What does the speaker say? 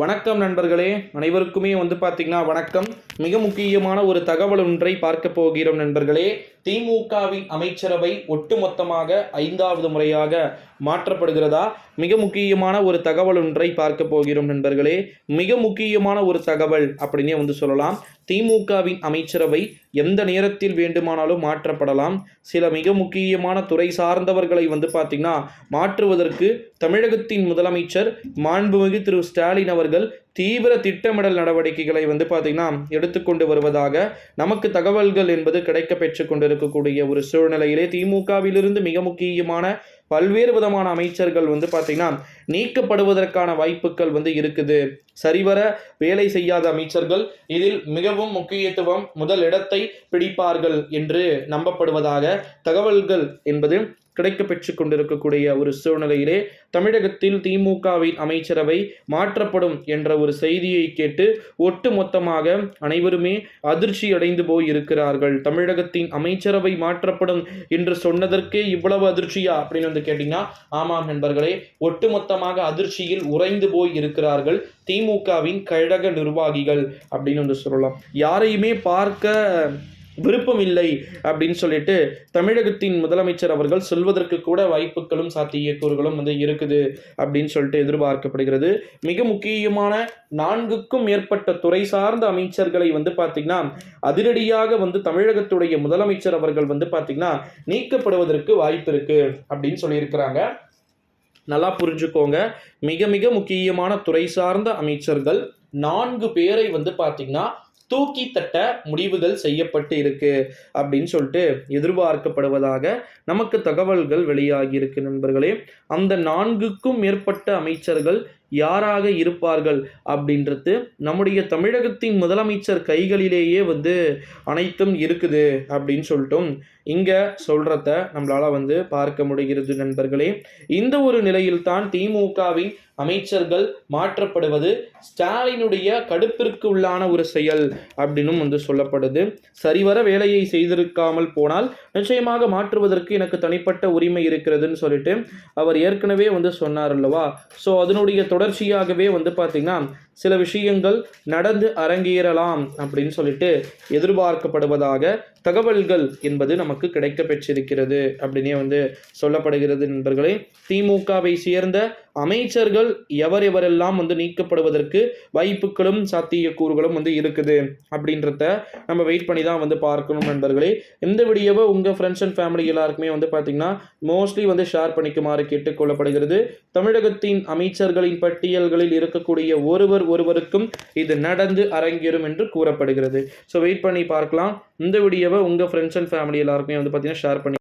வணக்கம் நண்பர்களே அனைவருக்குமே வந்து பார்த்தீங்கன்னா வணக்கம். மிக முக்கியமான ஒரு தகவல் ஒன்றை பார்க்க போகிறோம் நண்பர்களே. திமுகவின் அமைச்சரவை ஒட்டுமொத்தமாக ஐந்தாவது முறையாக மாற்றப்படுகிறதா? மிக முக்கியமான ஒரு தகவல் ஒன்றை பார்க்க போகிறோம் நண்பர்களே. மிக முக்கியமான ஒரு தகவல் அப்படின்னே வந்து சொல்லலாம். திமுகவின் அமைச்சரவை எந்த நேரத்தில் வேண்டுமானாலும் மாற்றப்படலாம். சில மிக முக்கியமான துறை சார்ந்தவர்களை வந்து பார்த்திங்கன்னா மாற்றுவதற்கு தமிழகத்தின் முதலமைச்சர் மாண்புமிகு திரு ஸ்டாலின் அவர்கள் தீவிர திட்டமிடல் நடவடிக்கைகளை வந்து பார்த்திங்கன்னா எடுத்துக்கொண்டு வருவதாக நமக்கு தகவல்கள் என்பது கிடைக்க பெற்று கொண்டிருக்கக்கூடிய ஒரு சூழ்நிலையிலே திமுகவிலிருந்து மிக முக்கியமான பல்வேறு விதமான அமைச்சர்கள் வந்து பார்த்திங்கன்னா நீக்கப்படுவதற்கான வாய்ப்புகள் வந்து இருக்குது. சரிவர வேலை செய்யாத அமைச்சர்கள் இதில் மிகவும் முக்கியத்துவம் முதல் இடத்தை பிடிப்பார்கள் என்று நம்பப்படுவதாக தகவல்கள் என்பது கிடைக்க பெற்று கொண்டிருக்கக்கூடிய ஒரு சூழ்நிலையிலே தமிழகத்தில் திமுகவின் அமைச்சரவை மாற்றப்படும் என்ற ஒரு செய்தியை கேட்டு ஒட்டு மொத்தமாக அனைவருமே அதிர்ச்சி அடைந்து போய் இருக்கிறார்கள் தமிழகத்தின் அமைச்சரவை மாற்றப்படும் என்று சொன்னதற்கே இவ்வளவு அதிர்ச்சியா? அப்படின்னு வந்து கேட்டீங்கன்னா ஆமாம் நண்பர்களே ஒட்டுமொத்தமாக அதிர்ச்சியில் உறைந்து போய் இருக்கிறார்கள் திமுகவின் கழக நிர்வாகிகள் அப்படின்னு வந்து சொல்லலாம். யாரையுமே பார்க்க விருப்பம் இல்லை அப்படின்னு சொல்லிட்டு தமிழகத்தின் முதலமைச்சர் அவர்கள் சொல்வதற்கு கூட வாய்ப்புகளும் சாத்தியக்கூறுகளும் வந்து இருக்குது அப்படின்னு சொல்லிட்டு எதிர்பார்க்கப்படுகிறது. மிக முக்கியமான நான்குக்கும் மேற்பட்ட துறை சார்ந்த அமைச்சர்களை வந்து பார்த்திங்கன்னா அதிரடியாக வந்து தமிழகத்துடைய முதலமைச்சர் அவர்கள் வந்து பார்த்திங்கன்னா நீக்கப்படுவதற்கு வாய்ப்பு இருக்கு அப்படின்னு சொல்லியிருக்கிறாங்க. நல்லா புரிஞ்சுக்கோங்க. மிக மிக முக்கியமான துறை சார்ந்த அமைச்சர்கள் நான்கு பேரை வந்து பார்த்திங்கன்னா தூக்கி தட்ட முடிவுகள் செய்யப்பட்டு இருக்கு அப்படின்னு சொல்லிட்டு எதிர்பார்க்கப்படுவதாக நமக்கு தகவல்கள் வெளியாகி இருக்கு நண்பர்களே. அந்த நான்குக்கும் மேற்பட்ட அமைச்சர்கள் யாராக இருப்பார்கள் அப்படின்றது நம்முடைய தமிழகத்தின் முதலமைச்சர் கைகளிலேயே வந்து அனைத்தும் இருக்குது அப்படின்னு சொல்லிட்டும். இங்கே சொல்கிறத நம்மளால் வந்து பார்க்க முடிகிறது நண்பர்களே. இந்த ஒரு நிலையில்தான் திமுகவின் அமைச்சர்கள் மாற்றப்படுவது ஸ்டாலினுடைய கடுப்பிற்கு உள்ளான ஒரு செயல் அப்படின்னும் வந்து சொல்லப்படுது. சரிவர வேலையை செய்திருக்காமல் போனால் நிச்சயமாக மாற்றுவதற்கு எனக்கு தனிப்பட்ட உரிமை இருக்கிறதுன்னு சொல்லிட்டு அவர் ஏற்கனவே வந்து சொன்னார் அல்லவா? ஸோ அதனுடைய தொடர்ச்சியாகவே வந்து பார்த்திங்கன்னா சில விஷயங்கள் நடந்து அரங்கேறலாம் அப்படின்னு சொல்லிட்டு எதிர்பார்க்கப்படுவதாக தகவல்கள் என்பது நமக்கு கிடைக்க பெற்றிருக்கிறது அப்படின்னே வந்து சொல்லப்படுகிறது நண்பர்களே. திமுகவை சேர்ந்த அமைச்சர்கள் எவர் எவரெல்லாம் வந்து நீக்கப்படுவதற்கு வாய்ப்புகளும் சாத்தியக்கூறுகளும் வந்து இருக்குது அப்படின்றத நம்ம வெயிட் பண்ணி தான் வந்து பார்க்கணும் நண்பர்களே. இந்த வீடியோவை உங்கள் ஃப்ரெண்ட்ஸ் அண்ட் ஃபேமிலி எல்லாருக்குமே வந்து பார்த்திங்கன்னா மோஸ்ட்லி வந்து ஷேர் பண்ணிக்குமாறு கேட்டுக்கொள்ளப்படுகிறது. தமிழகத்தின் அமைச்சர்களின் பட்டியல்களில் இருக்கக்கூடிய ஒருவர் ஒருவருக்கும் இது நடந்து அரங்கேறும் என்று கூறப்படுகிறது. ஸோ வெயிட் பண்ணி பார்க்கலாம். இந்த வீடியோவை உங்கள் ஃப்ரெண்ட்ஸ் அண்ட் ஃபேமிலி எல்லாருக்குமே வந்து பார்த்தீங்கன்னா ஷேர் பண்ணி